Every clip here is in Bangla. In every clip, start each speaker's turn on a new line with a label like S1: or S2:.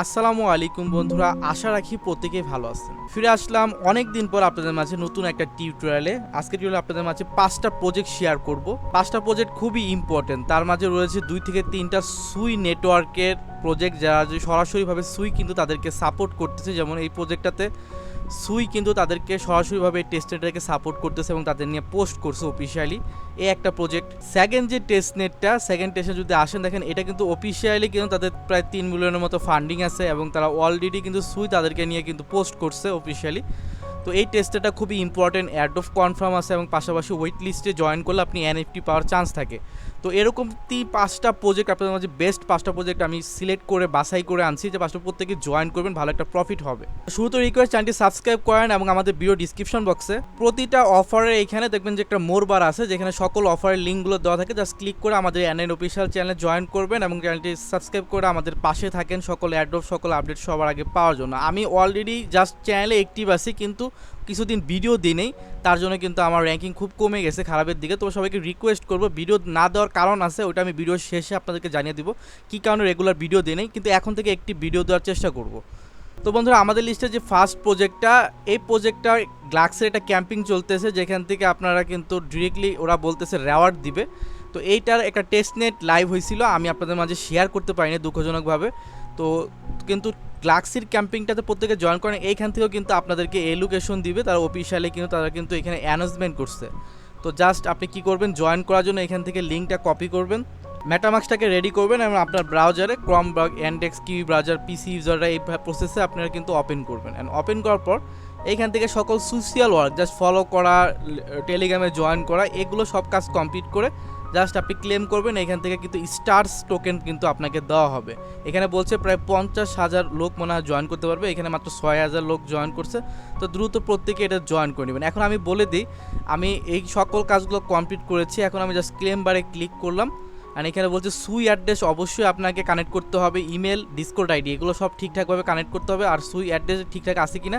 S1: আসসালামু আলাইকুম বন্ধুরা, আশা রাখি প্রত্যেকেই ভালো আছেন। ফিরে আসলাম অনেক দিন পর আপনাদের মাঝে নতুন একটা টিউটোরিয়ালে আজকে টিউটোরিয়াল আপনাদের মাঝে পাঁচটা প্রজেক্ট শেয়ার করব। পাঁচটা প্রজেক্ট খুবই ইম্পর্টেন্ট তার মাঝে রয়েছে দুই থেকে তিনটা সুই নেটওয়ার্কের প্রজেক্ট যারা যে সরাসরিভাবে সুই কিন্তু তাদেরকে সাপোর্ট করতেছে। যেমন এই প্রজেক্টটাতে সুই কিন্তু তাদেরকে সরাসরিভাবে টেস্টনেটটাকে সাপোর্ট করতেছে এবং তাদের নিয়ে পোস্ট করছে অফিসিয়ালি এই একটা প্রজেক্ট সেকেন্ড যে টেস্ট নেটটা সেকেন্ড টেস্টে যদি আসেন, দেখেন এটা কিন্তু অফিসিয়ালি কিন্তু তাদের প্রায় তিন মিলিয়নের মতো ফান্ডিং আছে এবং তারা অলরেডি কিন্তু সুই তাদেরকে নিয়ে কিন্তু পোস্ট করছে অফিসিয়ালি তো এই টেস্টটা খুবই ইম্পর্টেন্ট অ্যাড অফ কনফার্ম আছে এবং পাশাপাশি ওয়েট লিস্টে জয়েন করলে আপনি এনএফটি পাওয়ার চান্স থাকে। তো এরকম পাঁচটা প্রজেক্ট আপনাদের মাঝে বেস্ট পাঁচটা প্রজেক্ট আমি সিলেক্ট করে, বাছাই করে আনছি যে পাঁচটা প্রত্যেকে জয়েন করবেন, ভালো একটা প্রফিট হবে। শুরুতে রিকোয়েস্ট চ্যানেলটি সাবস্ক্রাইব করেন এবং আমাদের ভিডিও ডিসক্রিপশন বক্সে প্রতিটা অফারের এখানে দেখবেন যে একটা মোর বার আছে, যেখানে সকল অফারের লিঙ্কগুলো দেওয়া থাকে। জাস্ট ক্লিক করে আমাদের এনএন অফিসিয়াল চ্যানেলে জয়েন করবেন এবং চ্যানেলটি সাবস্ক্রাইব করে আমাদের পাশে থাকেন সকল অ্যাড্রপ সকল আপডেট সবার আগে পাওয়ার জন্য। আমি অলরেডি জাস্ট চ্যানেলে অ্যাক্টিভ আছি, কিন্তু কিছুদিন ভিডিও দিই নেই, তার জন্য কিন্তু আমার র্যাঙ্কিং খুব কমে গেছে খারাপের দিকে। তো সবাইকে রিকোয়েস্ট করব ভিডিও না দেওয়ার কারণ আছে ওটা আমি ভিডিও শেষে আপনাদেরকে জানিয়ে দিব, কী কারণে রেগুলার ভিডিও দিই নেই, কিন্তু এখন থেকে একটি ভিডিও দেওয়ার চেষ্টা করব। তো বন্ধুরা, আমাদের লিস্টে যে ফার্স্ট প্রজেক্টটা এই প্রজেক্টটা গ্লাক্সের একটা ক্যাম্পিং চলতেছে, যেখান থেকে আপনারা কিন্তু ডিরেক্টলি ওরা বলতেছে রেওয়ার্ড দিবে। তো এইটার একটা টেস্ট নেট লাইভ হয়েছিল, আমি আপনাদের মাঝে শেয়ার করতে পারিনি দুঃখজনকভাবে। তো কিন্তু গ্লাক্সির ক্যাম্পিংটাতে প্রত্যেকে জয়েন করেন, এইখান থেকেও কিন্তু আপনাদেরকে এলুকেশন দিবে, তারা অফিসিয়ালি কিন্তু তারা কিন্তু এখানে অ্যানাউন্সমেন্ট করছে। তো জাস্ট আপনি কি করবেন জয়েন করার জন্য এখান থেকে লিঙ্কটা কপি করবেন ম্যাটামাক্সটাকে রেডি করবেন এবং আপনার ব্রাউজারে ক্রম অ্যান্ডেক্স কি ব্রাউজার পিসি ইউজাররা এই প্রসেসে আপনারা কিন্তু ওপেন করবেন। অ্যান্ড ওপেন করার পর এইখান থেকে সকল সোশ্যাল ওয়ার্ক জাস্ট ফলো করা টেলিগ্রামে জয়েন করা, এগুলো সব কাজ কমপ্লিট করে জাস্ট আপনি ক্লেম করবেন, এখান থেকে কিন্তু স্টার্স টোকেন কিন্তু আপনাকে দেওয়া হবে। এখানে বলছে প্রায় পঞ্চাশ হাজার লোক মনে হয় জয়েন করতে পারবে, এখানে মাত্র ছয় হাজার লোক জয়েন করছে। তো দ্রুত প্রত্যেকে এটা জয়েন করে নেবেন। এখন আমি বলে দিই, আমি এই সকল কাজগুলো কমপ্লিট করেছি, এখন আমি জাস্ট ক্লেম বারে ক্লিক করলাম। আর এখানে বলছে সুই অ্যাড্রেস অবশ্যই আপনাকে কানেক্ট করতে হবে ইমেল ডিসকোড আইডি এগুলো সব ঠিকঠাকভাবে কানেক্ট করতে হবে, আর সুই অ্যাড্রেস ঠিকঠাক আছে কি না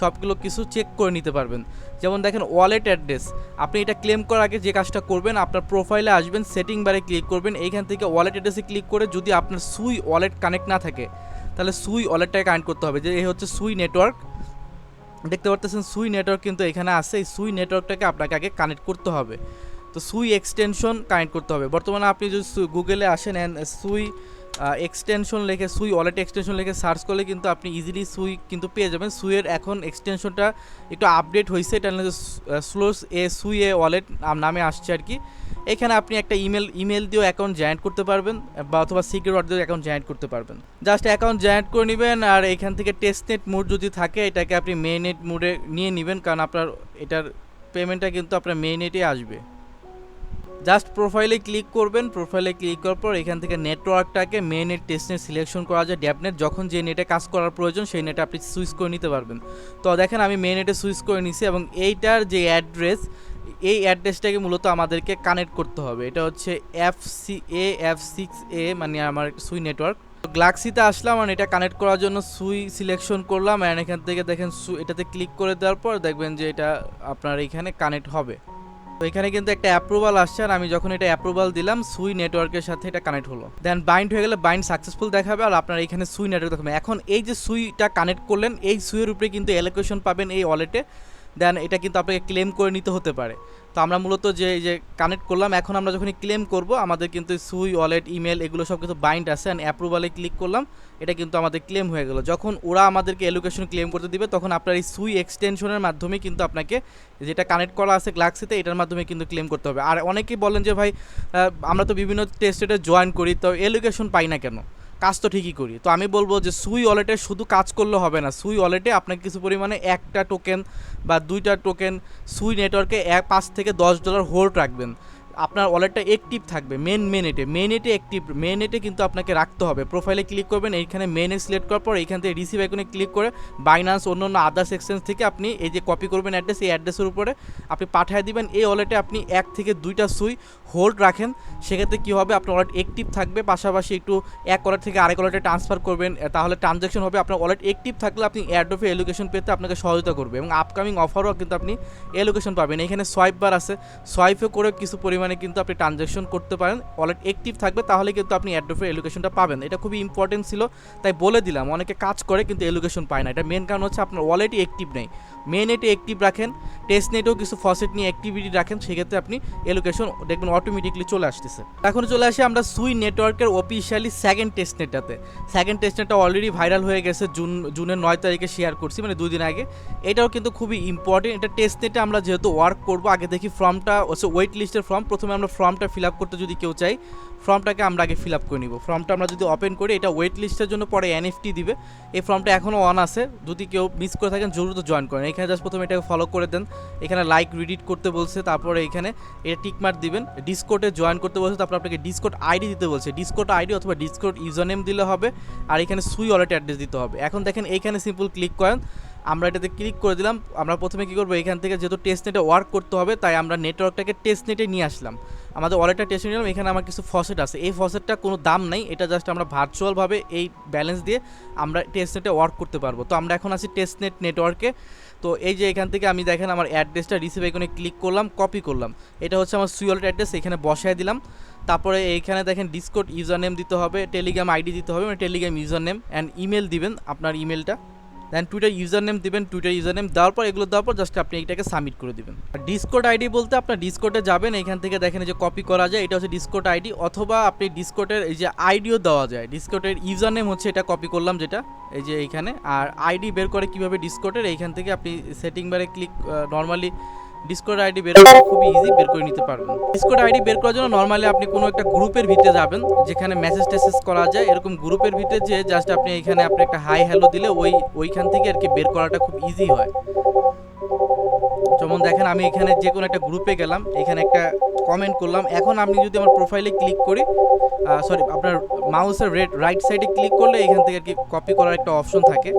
S1: সবগুলো কিছু চেক করে নিতে পারবেন। যেমন দেখেন ওয়ালেট অ্যাড্রেস আপনি এটা ক্লেম করার আগে যে কাজটা করবেন, আপনার প্রোফাইলে আসবেন সেটিং বারে ক্লিক করবেন, এইখান থেকে ওয়ালেট অ্যাড্রেসে ক্লিক করে যদি আপনার সুই ওয়ালেট কানেক্ট না থাকে, তাহলে সুই ওয়ালেটটাকে কানেক্ট করতে হবে। যে এই হচ্ছে সুই নেটওয়ার্ক দেখতে পারতেছেন সুই নেটওয়ার্ক কিন্তু এখানে আছে, এই সুই নেটওয়ার্কটাকে আপনাকে আগে কানেক্ট করতে হবে। তো সুই এক্সটেনশন কানেক্ট করতে হবে। বর্তমানে আপনি যদি গুগলে আসেন অ্যান্ড সুই এক্সটেনশন লিখে, সুই ওয়ালেট এক্সটেনশন লিখে সার্চ করলে কিন্তু আপনি ইজিলি সুই কিন্তু পেয়ে যাবেন। সুইয়ের এখন এক্সটেনশনটা একটু আপডেট হয়েছে এটা স্লোস এ সুই এ ওয়ালেট নামে আসছে আর কি। এখানে আপনি একটা ইমেল ইমেল দিয়েও অ্যাকাউন্ট জয়েন্ট করতে পারবেন, বা অথবা সিক্রেট ওয়ার্ড দিয়েও অ্যাকাউন্ট জয়েন্ট করতে পারবেন। জাস্ট অ্যাকাউন্ট জয়েন্ট করে নেবেন আর এখান থেকে টেস্টনেট মোড যদি থাকে, এটাকে আপনি মেইনেট মোডে নিয়ে নেবেন, কারণ আপনার এটার পেমেন্টটা কিন্তু আপনার মেইনেটে আসবে। জাস্ট প্রোফাইলে ক্লিক করবেন, প্রোফাইলে ক্লিক করার পর এখান থেকে নেটওয়ার্কটাকে মেন নেট টেস্টনেট সিলেকশন করা যায় ড্যাপনেট যখন যে নেটে কাজ করার প্রয়োজন সেই নেটে আপনি সুইচ করে নিতে পারবেন। তো দেখেন আমি মেন নেটে সুইচ করে নিছি এবং এইটার যে অ্যাড্রেস এই অ্যাড্রেসটাকে মূলত আমাদেরকে কানেক্ট করতে হবে। এটা হচ্ছে F C A F six A মানে আমার সুই নেটওয়ার্ক গ্লাক্সিতে আসলাম আর এটা কানেক্ট করার জন্য সুই সিলেকশন করলাম অ্যান্ড এখান থেকে দেখেন সু এটাতে ক্লিক করে দেওয়ার পর দেখবেন যে এটা আপনার এখানে কানেক্ট হবে। তো এখানে কিন্তু একটা অ্যাপ্রুভাল আসছে আর আমি যখন এটা অ্যাপ্রুভাল দিলাম, সুই নেটওয়ার্কের সাথে এটা কানেক্ট হলো। দেন বাইন্ড হয়ে গেলে বাইন্ড সাকসেসফুল দেখাবে আর আপনার এখানে সুই নেটওয়ার্ক দেখাবে। এখন এই যে সুইটা কানেক্ট করলেন, এই সুইয়ের উপরে কিন্তু অ্যালোকেশন পাবেন এই ওয়ালেটে দেন এটা কিন্তু আপনাকে ক্লেম করে নিতে হতে পারে। তো আমরা মূলত যে যে কানেক্ট করলাম, এখন আমরা যখনই ক্লেম করব, আমাদের কিন্তু সুই ওয়ালেট ইমেল এগুলো সব কিছু বাইন্ড আছে। অ্যান্ড অ্যাপ্রুভালে ক্লিক করলাম, এটা কিন্তু আমাদের ক্লেম হয়ে গেল। যখন ওরা আমাদেরকে এলোকেশন ক্লেম করতে দিবে, তখন আপনার এই সুই এক্সটেনশনের মাধ্যমে কিন্তু আপনাকে যেটা কানেক্ট করা আছে গ্লাক্সিতে এটার মাধ্যমে কিন্তু ক্লেম করতে হবে। আর অনেকেই বলেন যে, ভাই আমরা তো বিভিন্ন টেস্টেটে জয়েন করি, তো এলোকেশন পাই না কেন? কাজ তো ঠিকই করি। তো আমি বলব যে সুই ওয়ালেটে শুধু কাজ করলে হবে না। সুই ওয়ালেটে আপনাকে কিছু পরিমাণে একটা টোকেন বা দুইটা টোকেন সুই নেটওয়ার্কে এক, পাঁচ থেকে দশ ডলার হোল্ড রাখবেন। আপনার ওয়ালেটটা অ্যাক্টিভ থাকবে মেন মেনেটে মেনেটে অ্যাক্টিভ মেনেটে কিন্তু আপনাকে রাখতে হবে। প্রোফাইলে ক্লিক করবেন, এইখানে মেনে সিলেক্ট করার পর এইখান থেকে রিসিভ আইকনে ক্লিক করে বাইনান্স অন্য অন্য আদার্স এক্সচেঞ্জ থেকে আপনি এই যে কপি করবেন অ্যাড্রেস এই অ্যাড্রেসের উপরে আপনি পাঠিয়ে দিবেন। এই ওয়ালেটে আপনি এক থেকে দুইটা সুই হোল্ড রাখেন। সেক্ষেত্রে কী হবে? আপনার ওয়ালেট অ্যাক্টিভ থাকবে। পাশাপাশি একটু এক ওয়ালেট থেকে আরেক ওয়ালেটে ট্রান্সফার করবেন তাহলে ট্রানজ্যাকশন হবে। আপনার ওয়ালেট অ্যাক্টিভ থাকলে আপনি অ্যাডোফে এলোকেশন পেতে আপনাকে সহযোগিতা করবে এবং আপকামিং অফারও কিন্তু আপনি এলোকেশন পাবেন। এখানে সোয়াইপ বার আছে। সোয়াইপে করে কিছু পরিমাণ পরিমাণে কিন্তু আপনি ট্রানজ্যাকশন করতে পারেন ওয়ালেট অ্যাক্টিভ থাকবে, তাহলে কিন্তু আপনি অ্যাড্রপের এলোকেশনটা পাবেন। এটা খুবই ইম্পর্টেন্ট ছিল, তাই বলে দিলাম। অনেকে কাজ করে কিন্তু এলোকেশন পায় না। এটা মেন কারণ হচ্ছে আপনার ওয়ালেটই অ্যাক্টিভ নেই। মেন নেটে অ্যাক্টিভ রাখেন টেস্ট নেটেও কিছু ফসেট নিয়ে অ্যাক্টিভিটি রাখেন, সেক্ষেত্রে আপনি এলোকেশন দেখবেন অটোমেটিকলি চলে আসতেছে। এখন চলে আসি আমরা সুই নেটওয়ার্কের অফিসিয়ালি সেকেন্ড টেস্ট নেটটাতে সেকেন্ড টেস্ট নেটটা অলরেডি ভাইরাল হয়ে গেছে জুন জুনের নয় তারিখে শেয়ার করছি মানে দুই দিন আগে। এটাও কিন্তু খুবই ইম্পর্টেন্ট এটা টেস্ট নেটে আমরা যেহেতু ওয়ার্ক করব, আগে দেখি ফর্মটা হচ্ছে ওয়েট লিস্টের ফর্ম প্রথমে আমরা ফর্মটা ফিল আপ করতে যদি কেউ চাই ফর্মটাকে আমরা আগে ফিল আপ করে নিব। ফর্মটা আমরা যদি ওপেন করি, এটা ওয়েট লিস্টের জন্য পরে এনএফটি দিবে। এই ফর্মটা এখনও অন আছে। যদি কেউ মিস করে থাকেন জরুর জয়েন করেন। এখানে জাস্ট প্রথমে এটাকে ফলো করে দেন। এখানে লাইক রিডিট করতে বলছে। তারপরে এখানে এটা টিকমার্ক দিবেন। ডিসকোডে জয়েন করতে বলছে। তারপর আপনাকে ডিসকোড আইডি দিতে বলছে। ডিসকোড আইডি অথবা ডিসকোড ইউজার নেম দিলে হবে। আর এখানে সুই ওয়ালেট অ্যাড্রেস দিতে হবে। এখন দেখেন এইখানে সিম্পল ক্লিক করেন। আমরা এটাতে ক্লিক করে দিলাম। আমরা প্রথমে কী করব? এখান থেকে যেহেতু টেস্ট নেটে ওয়ার্ক করতে হবে, তাই আমরা নেটওয়ার্কটাকে টেস্ট নেটে নিয়ে আসলাম। আমাদের ওয়ালেটটা টেস্ট নিলাম, এখানে আমার কিছু ফসেট আছে। এই ফসেটটা কোনো দাম নেই, এটা জাস্ট আমরা ভার্চুয়ালভাবে এই ব্যালেন্স দিয়ে আমরা টেস্ট নেটে ওয়ার্ক করতে পারব। তো আমরা এখন আছি টেস্ট নেট নেটওয়ার্কে তো এই যে এখান থেকে আমি দেখেন আমার অ্যাড্রেসটা রিসিভ এখানে ক্লিক করলাম কপি করলাম। এটা হচ্ছে আমার সুইওয়ালেট অ্যাড্রেস এখানে বসায় দিলাম। তারপরে এইখানে দেখেন ডিসকোড ইউজার নেম দিতে হবে টেলিগ্রাম আইডি দিতে হবে মানে Telegram user name and email দিবেন আপনার ইমেলটা দেন টুইটার ইউজার নেম দেবেন টুইটার ইউজার নেম দেওয়ার পর, এগুলো দেওয়ার পর জাস্ট আপনি এটাকে সাবমিট করে দেবেন। আর ডিসকোড আইডি বলতে আপনার ডিসকোডে যাবেন, এখান থেকে দেখেন যে কপি করা যায়, এটা হচ্ছে ডিসকোড আইডি অথবা আপনি ডিসকোডের এই যে আইডিও দেওয়া যায়। ডিসকোডের ইউজার নেম হচ্ছে এটা কপি করলাম যেটা, এই যে এইখানে। আর আইডি বের করে কীভাবে ডিসকোডের এইখান থেকে আপনি সেটিং বারে ক্লিক নর্মালি ডিসকোড আইডি বের করে খুবই ইজি বের করে নিতে পারবেন। ডিসকোড আইডি বের করার জন্য নর্মালি আপনি কোনো একটা গ্রুপের ভিতরে যাবেন, যেখানে মেসেজ টেসেজ করা যায়। এরকম গ্রুপের ভিতরে যে জাস্ট আপনি এখানে আপনি একটা হাই হ্যালো দিলে ওই, ওইখান থেকে আর কি বের করাটা খুব ইজি হয়। যেমন দেখেন আমি এখানে যে কোনো একটা গ্রুপে গেলাম, এখানে একটা কমেন্ট করলাম। এখন আমি যদি আমার প্রোফাইলে ক্লিক করি সরি আপনার মাউসের রেড রাইট সাইডে ক্লিক করলে এখান থেকে আর কি কপি করার একটা অপশন থাকে।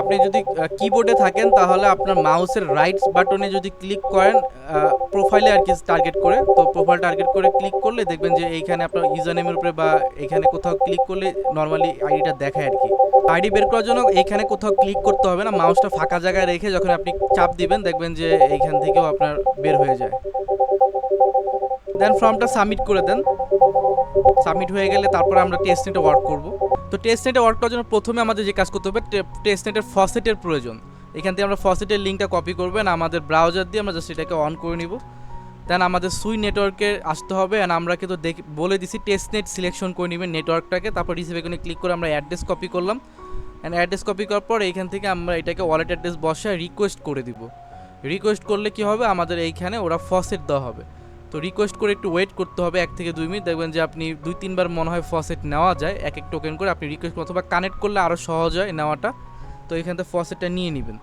S1: আপনি যদি কিবোর্ডে থাকেন, তাহলে আপনার মাউসের রাইট বাটনে যদি ক্লিক করেন প্রোফাইলে আর কি টার্গেট করে, তো প্রোফাইল টার্গেট করে ক্লিক করলে দেখবেন যে এইখানে আপনার ইউজার নেমের উপরে বা এখানে কোথাও ক্লিক করলে নর্মালি আইডিটা দেখায় আর কি। আইডি বের করার জন্য এইখানে কোথাও ক্লিক করতে হবে না মাউসটা ফাঁকা জায়গায় রেখে যখন আপনি চাপ দিবেন, দেখবেন যে এইখান থেকেও আপনার বের হয়ে যায়। দেন ফর্মটা সাবমিট করে দেন। সাবমিট হয়ে গেলে তারপর আমরা টেস্ট নেটে ওয়ার্ক করব। তো টেস্ট নেটে ওয়ার্ক করার জন্য প্রথমে আমাদের যে কাজ করতে হবে টেস্ট নেটের ফসেটের প্রয়োজন। এখান থেকে আমরা ফসেটের লিঙ্কটা কপি করবেন আমাদের ব্রাউজার দিয়ে আমরা জাস্ট এটাকে অন করে নিব। দেন আমাদের সুই নেটওয়ার্কে আসতে হবে অ্যান্ড আমরা কিন্তু দেখি, বলে দিছি টেস্ট নেট সিলেকশন করে নেবেন নেটওয়ার্কটাকে তারপর রিসিভ এখানে ক্লিক করে আমরা অ্যাড্রেস কপি করলাম। অ্যান্ড অ্যাড্রেস কপি করার পর এইখান থেকে আমরা এটাকে ওয়ালেট অ্যাড্রেস বসায় রিকোয়েস্ট করে দিব। রিকোয়েস্ট করলে কি হবে? আমাদের এইখানে ওরা ফসেট দেওয়া হবে। তো রিকোয়েস্ট করে একটু ওয়েট করতে হবে এক থেকে দুই মিনিট। দেখবেন যে আপনি দুই, তিনবার মনে হয় ফসেট নেওয়া যায়। এক এক টোকেন করে আপনি রিকোয়েস্ট অথবা কানেক্ট করলে আরও সহজ হয় নেওয়াটা। তো এখান থেকে ফসেটটা নিয়ে নেবেন।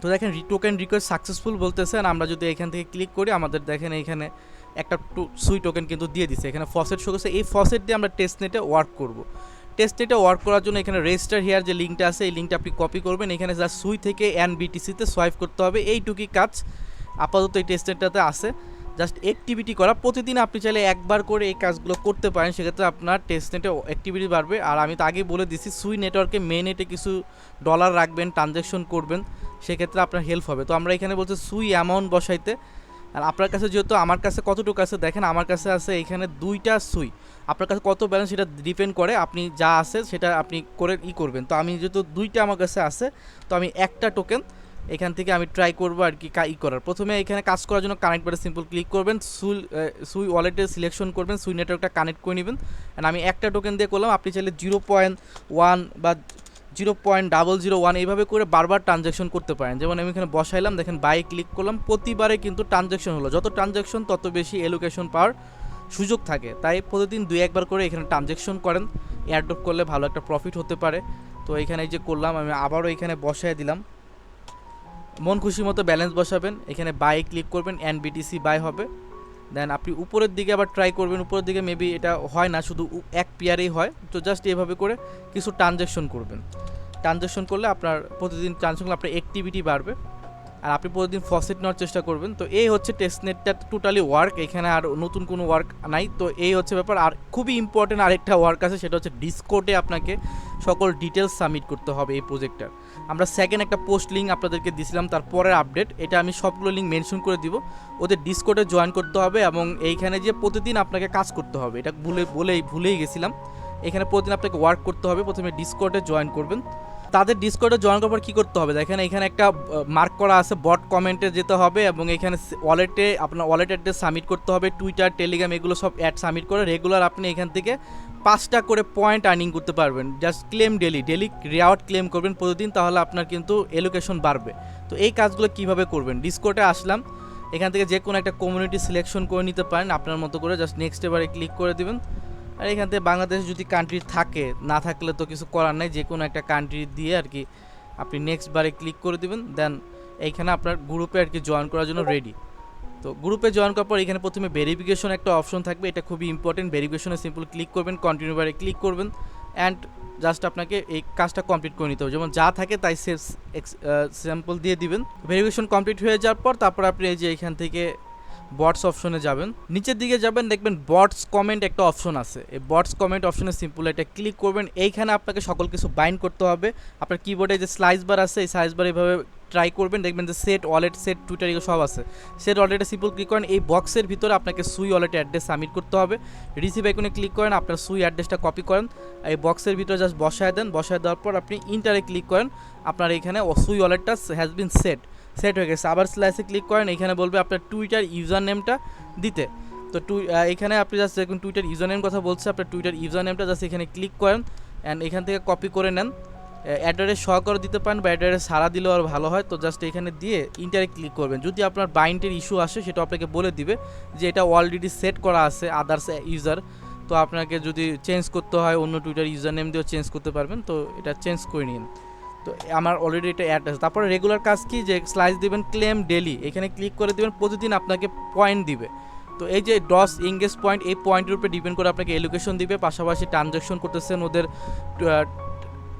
S1: তো দেখেন টোকেন রিকোয়েস্ট সাকসেসফুল বলতেছে আর আমরা যদি এখান থেকে ক্লিক করি, আমাদের দেখেন এখানে একটা টু সুই টোকেন কিন্তু দিয়ে দিছে। এখানে ফসেট শো করছে। এই ফসেট দিয়ে আমরা টেস্ট নেটে ওয়ার্ক করব। টেস্ট নেটে ওয়ার্ক করার জন্য এখানে রেজিস্টার হেয়ার যে লিঙ্কটা আছে, এই লিঙ্কটা আপনি কপি করবেন। এখানে যা সুই থেকে এন বিটিসিতে সোয়াইপ করতে হবে। এইটুকুই কাজ। আপাতত এই টেস্ট নেটটাতে আছে। জাস্ট অ্যাক্টিভিটি করা। প্রতিদিন আপনি চাইলে একবার করে এই কাজগুলো করতে পারেন, সেক্ষেত্রে আপনার টেস্ট নেটে অ্যাক্টিভিটি বাড়বে। আর আমি তো আগেই বলে দিছি, সুই নেটওয়ার্কে মেন নেটে কিছু ডলার রাখবেন ট্রানজ্যাকশন করবেন, সেক্ষেত্রে আপনার হেল্প হবে। তো আমরা এখানে বলছি সুই অ্যামাউন্ট বসাইতে। আর আপনার কাছে যেহেতু আমার কাছে কতটুকু আছে দেখেন, আমার কাছে আছে এখানে দুইটা সুই। আপনার কাছে কত ব্যালেন্স সেটা ডিপেন্ড করে, আপনি যা আছে সেটা আপনি করে ই করবেন। তো আমি যেহেতু দুইটা আমার কাছে আছে, তো আমি একটা টোকেন এখান থেকে আমি ট্রাই করব আর কি ই করার। প্রথমে এখানে কাজ করার জন্য কানেক্ট বারে সিম্পল ক্লিক করবেন, সুই সুই ওয়ালেটে সিলেকশন করবেন, সুই নেটওয়ার্কটা কানেক্ট করে নেবেন। অ্যান্ড আমি একটা টোকেন দিয়ে করলাম, আপনি চাইলে জিরো পয়েন্ট ওয়ান বা zero point double zero one এইভাবে করে বারবার ট্রানজ্যাকশন করতে পারেন। যেমন আমি এখানে বসাইলাম, দেখেন বাই ক্লিক করলাম, প্রতিবারে কিন্তু ট্রানজ্যাকশন হলো। যত ট্রানজ্যাকশন তত বেশি এলোকেশন পাওয়ার সুযোগ থাকে। তাই প্রতিদিন দুই একবার করে এখানে ট্রানজ্যাকশন করেন। এয়ারড্রপ করলে ভালো একটা প্রফিট হতে পারে। তো এখানে যে করলাম, আমি আবারও এখানে বসায় দিলাম। মন খুশি মতো ব্যালেন্স বসাবেন। এখানে বাই ক্লিক করবেন এনবিটিসি বাই হবে। দেন আপনি উপরের দিকে আবার ট্রাই করবেন, উপরের দিকে মেবি এটা হয় না, শুধু এক পেয়ারেই হয়। তো জাস্ট এভাবে করে কিছু ট্রানজ্যাকশন করবেন। ট্রানজ্যাকশন করলে আপনার প্রতিদিন ট্রানজ্যাকশন করলে আপনার অ্যাক্টিভিটি বাড়বে। আর আপনি প্রতিদিন ফসেট নেওয়ার চেষ্টা করবেন। তো এই হচ্ছে টেস্টনেটটা টোটালি ওয়ার্ক এখানে আর নতুন কোনো ওয়ার্ক নাই। তো এই হচ্ছে ব্যাপার। আর খুবই ইম্পর্টেন্ট আরেকটা ওয়ার্ক আছে, সেটা হচ্ছে ডিসকোডে আপনাকে সকল ডিটেলস সাবমিট করতে হবে এই প্রজেক্টটার আমরা সেকেন্ড একটা পোস্ট লিঙ্ক আপনাদেরকে দিয়েছিলাম তার পরের আপডেট এটা আমি সবগুলো লিঙ্ক মেনশন করে দিব। ওদের ডিসকোডে জয়েন করতে হবে এবং এইখানে যে প্রতিদিন আপনাকে কাজ করতে হবে, এটা ভুলে, বলেই, ভুলেই গেছিলাম। এখানে প্রতিদিন আপনাকে ওয়ার্ক করতে হবে, প্রথমে ডিসকোডে জয়েন করবেন। তাদের ডিসকর্ডে জয়েন করার পর কী করতে হবে? দেখেন, এখানে একটা মার্ক করা আছে বট কমেন্টে যেতে হবে এবং এখানে ওয়ালেটে আপনার ওয়ালেট অ্যাড্রেস সাবমিট করতে হবে টুইটার টেলিগ্রাম এগুলো সব অ্যাড সাবমিট করে রেগুলার আপনি এখান থেকে পাঁচটা করে পয়েন্ট আর্নিং করতে পারবেন। Just claim daily daily reward claim করবেন প্রতিদিন, তাহলে আপনার কিন্তু এলোকেশন বাড়বে। তো এই কাজগুলো কীভাবে করবেন? ডিসকোর্টে আসলাম, এখান থেকে যে কোনো একটা কমিউনিটি সিলেকশন করে নিতে পারেন, আপনার মতো করে জাস্ট নেক্সট এবারে ক্লিক করে দিবেন। আর এখান থেকে বাংলাদেশ যদি কান্ট্রি থাকে, না থাকলে তো কিছু করার নাই, যে কোনো একটা কান্ট্রি দিয়ে আর কি আপনি নেক্সট বারে ক্লিক করে দিবেন দেন এইখানে আপনার গ্রুপে আর কি জয়েন করার জন্য রেডি তো গ্রুপে জয়েন করার পর এখানে প্রথমে ভেরিফিকেশন একটা অপশন থাকবে, এটা খুবই ইম্পর্টেন্ট ভেরিফিকেশনে সিম্পল ক্লিক করবেন কন্টিনিউ বারে ক্লিক করবেন অ্যান্ড জাস্ট আপনাকে এই কাজটা কমপ্লিট করে নিতে হবে। যেমন যা থাকে তাই সেলস স্যাম্পল দিয়ে দিবেন। ভেরিফিকেশন কমপ্লিট হয়ে যাওয়ার পর তারপর আপনি এই যে এখান থেকে বটস অপশনে যাবেন। নিচের দিকে যাবেন, দেখবেন বটস কমেন্ট একটা অপশন আছে। এই বটস কমেন্ট অপশনে সিম্পল এটা ক্লিক করবেন। এইখানে আপনাকে সকল কিছু বাইন্ড করতে হবে। আপনার কিবোর্ডে যে স্লাইস বার আছে, এই স্লাইস বার এইভাবে ট্রাই করবেন। দেখবেন যে সেট ওয়ালেট সেট টুইটার এগুলো সব আছে। সেট ওয়ালেটে সিম্পল ক্লিক করেন। এই বক্সের ভিতরে আপনাকে সুই ওয়ালেটে অ্যাড্রেস সাবমিট করতে হবে। রিসিভ আইকনে ক্লিক করেন, আপনার সুই অ্যাড্রেসটা কপি করেন। এই বক্সের ভিতরে জাস্ট বসায় দেন। বসায় দেওয়ার পর আপনি ইন্টারে ক্লিক করেন। আপনার এখানে সুই ওয়ালেটটা হ্যাজ বিন সেট সেট হয়ে গেছে। আবার স্ল্যাশে ক্লিক করেন, এখানে বলবে আপনার টুইটার ইউজার নেমটা দিতে। তো টু এখানে আপনি জাস্ট দেখুন টুইটার ইউজার নেম কথা বলছে, আপনার টুইটার ইউজার নেমটা জাস্ট এখানে ক্লিক করেন অ্যান্ড এখান থেকে কপি করে নেন। অ্যাড্রেস সহ করে দিতে পারেন বা অ্যাড্রেস সারা দিলেও আর ভালো হয়। তো জাস্ট এখানে দিয়ে ইন্টারে ক্লিক করবেন। যদি আপনার বাইন্ডের ইস্যু আসে, সেটা আপনাকে বলে দিবে যে এটা অলরেডি সেট করা আছে আদার্স ইউজার তো আপনাকে যদি চেঞ্জ করতে হয়, অন্য টুইটার ইউজার নেম দিয়েও চেঞ্জ করতে পারবেন। তো এটা চেঞ্জ করে নিন। তো আমার অলরেডি এটা অ্যাড আছে। তারপরে রেগুলার কাজ কি যে স্লাইস দিবেন ক্লেম ডেলি এখানে ক্লিক করে দিবেন, প্রতিদিন আপনাকে পয়েন্ট দিবে। তো এই যে ডস ইংগেজ পয়েন্ট এই পয়েন্টের উপরে ডিপেন্ড করে আপনাকে এলোকেশন দিবে, পাশাপাশি ট্রানজ্যাকশন করতেছেন ওদের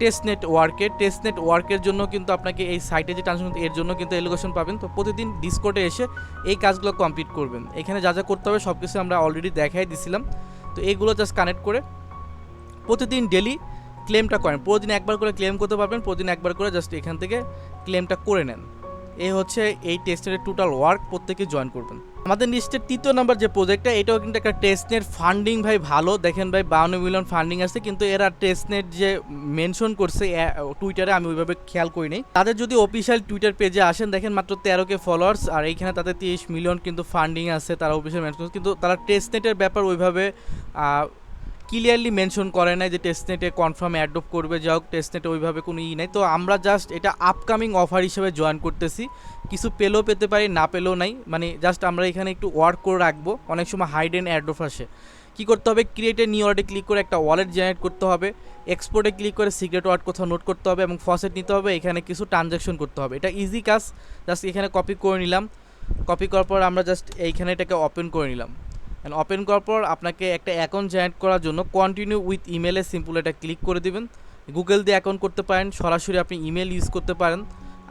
S1: টেস্ট নেট ওয়ার্কে টেস্ট নেট ওয়ার্কের জন্য কিন্তু আপনাকে এই সাইটে যে ট্রানজ্যাকশন এর জন্য কিন্তু এলোকেশন পাবেন। তো প্রতিদিন ডিসকোডে এসে এই কাজগুলো কমপ্লিট করবেন। এখানে যা যা করতে হবে সব কিছু আমরা অলরেডি দেখাই দিছিলাম। তো এইগুলো জাস্ট কানেক্ট করে প্রতিদিন ডেলি ক্লেমটা করেন। প্রতিদিন একবার করে ক্লেম করতে পারবেন, প্রতিদিন একবার করে জাস্ট এখান থেকে ক্লেমটা করে নেন। এই হচ্ছে এই টেস্টের টোটাল ওয়ার্ক প্রত্যেকে জয়েন করবেন। আমাদের লিস্টের তৃতীয় নম্বর যে প্রজেক্টটা এটাও কিন্তু একটা টেস্টনেট ফান্ডিং ভাই ভালো। দেখেন ভাই, বাউন্ন মিলিয়ন ফান্ডিং আছে কিন্তু এরা টেস্টনেট যে মেনশন করছে টুইটারে আমি ওইভাবে খেয়াল করি নাই তাদের যদি অফিসিয়াল টুইটার পেজে আসেন, দেখেন মাত্র তেরো কে ফলোয়ার্স আর এইখানে তাদের তিরিশ মিলিয়ন কিন্তু ফান্ডিং আছে, তারা অফিসিয়াল মেনশন কিন্তু তারা টেস্টনেটের ব্যাপার ওইভাবে ক্লিয়ারলি মেনশন করে নাই যে টেস্টনেটে কনফার্ম অ্যাডপ্ট করবে যা হোক টেস্টনেটে ওইভাবে কোনো ই নাই। তো আমরা জাস্ট এটা আপকামিং অফার হিসেবে জয়েন করতেছি। কিছু পেলেও পেতে পারি, না পেলেও নাই। মানে জাস্ট আমরা এখানে একটু ওয়ার্ক করে রাখব। অনেক সময় হাইড হাইডেন অ্যাডপ আসে। কী করতে হবে? ক্রিয়েটে নিউ ওয়ার্ডে ক্লিক করে একটা ওয়ালেট জেনারেট করতে হবে। এক্সপোর্টে ক্লিক করে সিক্রেট ওয়ার্ড কোথাও নোট করতে হবে এবং ফসেট নিতে হবে। এখানে কিছু ট্রানজ্যাকশন করতে হবে। এটা ইজি কাজ। জাস্ট এখানে কপি করে নিলাম। কপি করার পর আমরা জাস্ট এইখানে এটাকে ওপেন করে নিলাম। অ্যান্ড ওপেন করার পর আপনাকে একটা অ্যাকাউন্ট জেনারেট করার জন্য কন্টিনিউ উইথ ইমেলে সিম্পল এটা ক্লিক করে দেবেন। গুগল দিয়ে অ্যাকাউন্ট করতে পারেন, সরাসরি আপনি ইমেল ইউজ করতে পারেন।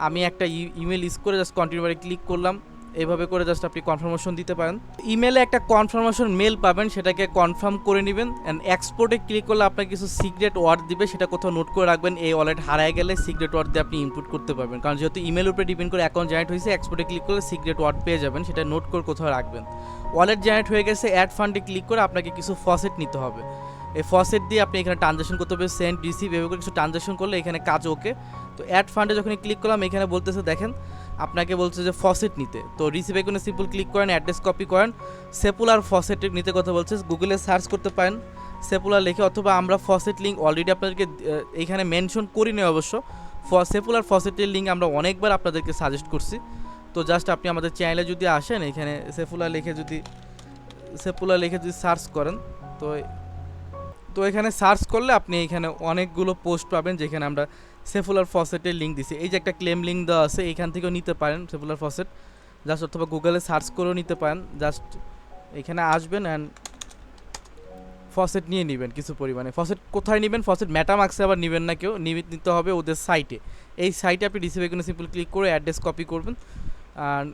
S1: আমি একটা ইমেল ইউজ করে জাস্ট কন্টিনিউ বারে ক্লিক করলাম। এভাবে করে জাস্ট আপনি কনফার্মেশন দিতে পারেন। ইমেলে একটা কনফার্মেশন মেল পাবেন, সেটাকে কনফার্ম করে নেবেন অ্যান্ড এক্সপোর্টে ক্লিক করলে আপনাকে কিছু সিক্রেট ওয়ার্ড দিবে, সেটা কোথাও নোট করে রাখবেন, এই ওয়ালেট হারায় গেলে সিক্রেট ওয়ার্ড দিয়ে আপনি ইনপুট করতে পারবেন। কারণ যেহেতু ইমেল উপরে ডিপেন্ড করে অ্যাকাউন্ট জেনারেট হয়েছে এক্সপোর্টে ক্লিক করলে সিক্রেট ওয়ার্ড পেয়ে যাবেন, সেটা নোট করে কোথাও রাখবেন। ওয়ালেট জেনারেট হয়ে গেছে অ্যাড ফান্ডে ক্লিক করে আপনাকে কিছু ফসেট নিতে হবে। এই ফসেট দিয়ে আপনি এখানে ট্রানজ্যাকশন করতে হবে সেন্ট এভাবে করে কিছু ট্রানজ্যাকশন করলে এখানে কাজ ওকে তো অ্যাড ফান্ডে যখন ক্লিক করলাম, এখানে বলতেছে, দেখেন, আপনাকে বলছে যে ফসেট নিতে। তো রিসিভ এখানে সিম্পল ক্লিক করেন অ্যাড্রেস কপি করেন সেপুলার ফসেট নিতে কথা বলছে গুগলে সার্চ করতে পারেন সেপুলার লিখে, অথবা আমরা ফসেট লিঙ্ক অলরেডি আপনাদেরকে এখানে মেনশন করি নি অবশ্য। সেপুলার ফসেটের লিঙ্ক আমরা অনেকবার আপনাদেরকে সাজেস্ট করছি। তো জাস্ট আপনি আমাদের চ্যানেলে যদি আসেন, এখানে সেফুলা লিখে যদি সেফুলা লিখে যদি সার্চ করেন, তো তো এখানে সার্চ করলে আপনি এখানে অনেকগুলো পোস্ট পাবেন যেখানে আমরা সেফুলার ফসেটের লিঙ্ক দিছি। এই যে একটা ক্লেম লিঙ্ক দেওয়া আছে এইখান থেকেও নিতে পারেন সেফুলার ফসেট জাস্ট অথবা গুগলে সার্চ করেও নিতে পারেন। জাস্ট এখানে আসবেন অ্যান্ড ফসেট নিয়ে নেবেন কিছু পরিমাণে। ফসেট কোথায় নেবেন? ফসেট ম্যাটামাক্সে আবার নেবেন না কেউ। নিতে হবে ওদের সাইটে এই সাইটে আপনি রিসিভ এখানে সিম্পল ক্লিক করে অ্যাড্রেস কপি করবেন। আর